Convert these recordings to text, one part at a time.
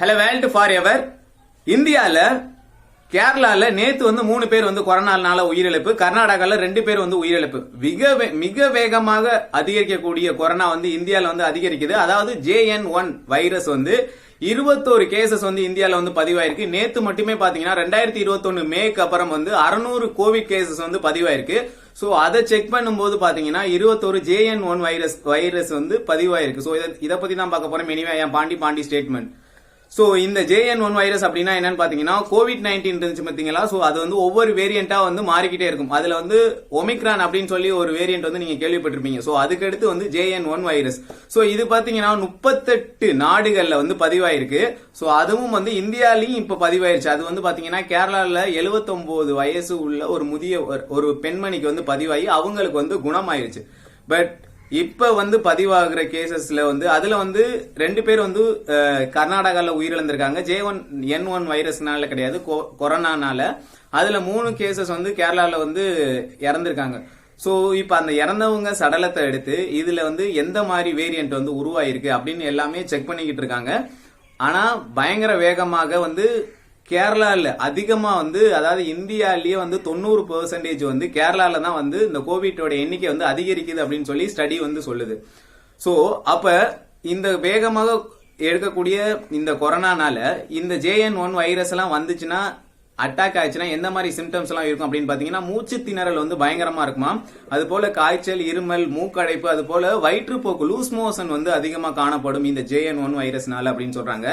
Hello world for ever இந்தியாவில் கேரளாவில் நேற்று வந்து மூணு பேர் வந்து கொரோனானால உயிரிழப்பு கர்நாடகாவில் ரெண்டு பேர் வந்து உயிரிழப்பு. மிக வே- மிக வேகமாக அதிகரிக்கக்கூடிய கொரோனா வந்து இந்தியாவில் வந்து அதிகரிக்குது. அதாவது ஜேஎன் ஒன் வைரஸ் வந்து இருபத்தோரு கேசஸ் வந்து இந்தியாவில் வந்து பதிவாயிருக்கு. நேற்று மட்டுமே பார்த்தீங்கன்னா ரெண்டாயிரத்தி இருபத்தொன்னு மேக்கு அப்புறம் வந்து அறுநூறு கோவிட் கேசஸ் வந்து பதிவாயிருக்கு. ஸோ அதை செக் பண்ணும்போது பார்த்தீங்கன்னா இருபத்தோரு ஜேஎன் ஒன் வைரஸ் வைரஸ் வந்து பதிவாயிருக்கு. ஸோ இதை இதை பற்றி தான் பார்க்க போகிறேன் எனிவே என் பாண்டி பாண்டி ஸ்டேட்மெண்ட் ஸோ இந்த ஜேஎன் ஒன் வைரஸ் அப்படின்னா என்னன்னு பாத்தீங்கன்னா கோவிட் நைன்டீன் இருந்துச்சு பாத்தீங்களா? ஸோ அது வந்து ஒவ்வொரு வேரியண்டா வந்து மாறிக்கிட்டே இருக்கும். அதுல வந்து ஒமிக்ரான் அப்படின்னு சொல்லி ஒரு வேரியன்ட் வந்து நீங்க கேள்விப்பட்டிருப்பீங்க. ஸோ அதுக்கடுத்து வந்து ஜேஎன் ஒன் வைரஸ் ஸோ இது பாத்தீங்கன்னா முப்பத்தெட்டு நாடுகள்ல வந்து பதிவாயிருக்கு. ஸோ அதுவும் வந்து இந்தியாலையும் இப்ப பதிவாயிருச்சு. அது வந்து பாத்தீங்கன்னா கேரளால 79 வயசு உள்ள ஒரு முதிய ஒரு- ஒரு பெண்மணிக்கு வந்து பதிவாகி அவங்களுக்கு வந்து குணமாயிருச்சு. பட் இப்ப வந்து பதிவாகிற கேசஸ்ல வந்து அதுல வந்து ரெண்டு பேர் வந்து கர்நாடகாவில் உயிரிழந்திருக்காங்க. ஜே ஒன் என் ஒன் வைரஸ்னால கிடையாது கொ- கொரோனானால. அதுல மூணு கேசஸ் வந்து கேரளாவில் வந்து இறந்திருக்காங்க. ஸோ இப்ப அந்த இறந்தவங்க சடலத்தை எடுத்து இதுல வந்து எந்த மாதிரி வேரியன்ட் வந்து உருவாயிருக்கு அப்படின்னு எல்லாமே செக் பண்ணிக்கிட்டு இருக்காங்க. ஆனா பயங்கர வேகமாக வந்து கேரளாவில் அதிகமாக வந்து அதாவது இந்தியாலயே வந்து தொண்ணூறு பெர்சன்டேஜ் வந்து கேரளாவில் தான் வந்து இந்த கோவிட்டோட எண்ணிக்கை வந்து அதிகரிக்குது அப்படின்னு சொல்லி ஸ்டடி வந்து சொல்லுது. ஸோ அப்போ இந்த வேகமாக எடுக்கக்கூடிய இந்த கொரோனானால இந்த ஜேஎன் ஒன் வைரஸ் எல்லாம் வந்துச்சுன்னா அட்டாக் ஆச்சுன்னா எந்த மாதிரி சிம்டம்ஸ் எல்லாம் இருக்கும் அப்படின்னு பாத்தீங்கன்னா மூச்சு திணறல் வந்து பயங்கரமா இருக்குமா? அது போல காய்ச்சல் இருமல் மூக்கடைப்பு அது போல வயிற்றுப்போக்கு லூஸ் மோஷன் வந்து அதிகமா காணப்படும் இந்த ஜேஎன் ஒன் வைரஸ்னால அப்படின்னு சொல்றாங்க.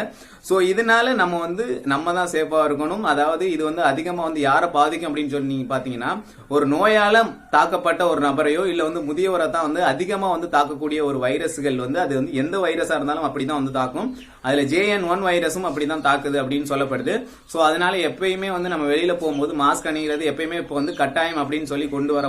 சோ இதனால நம்ம வந்து நம்ம தான் சேஃபா இருக்கணும். அதாவது இது வந்து அதிகமா வந்து யாரை பாதிக்கும் அப்படின்னு சொல்லி நீங்க பாத்தீங்கன்னா ஒரு நோயால தாக்கப்பட்ட ஒரு நபரையோ இல்ல வந்து முதியவரை தான் வந்து அதிகமா வந்து தாக்கக்கூடிய ஒரு வைரஸ்கள் வந்து அது வந்து எந்த வைரஸா இருந்தாலும் அப்படிதான் வந்து தாக்கும். அதுல ஜேஎன் ஒன் வைரஸும் அப்படிதான் தாக்குது அப்படின்னு சொல்லப்படுது. சோ அதனால எப்பயுமே வந்து நம்ம வெளியில போகும்போது மாஸ்க் அணிகிறது எப்பயுமே இப்போ வந்து கட்டாயம் அப்படின்னு சொல்லி கொண்டு வர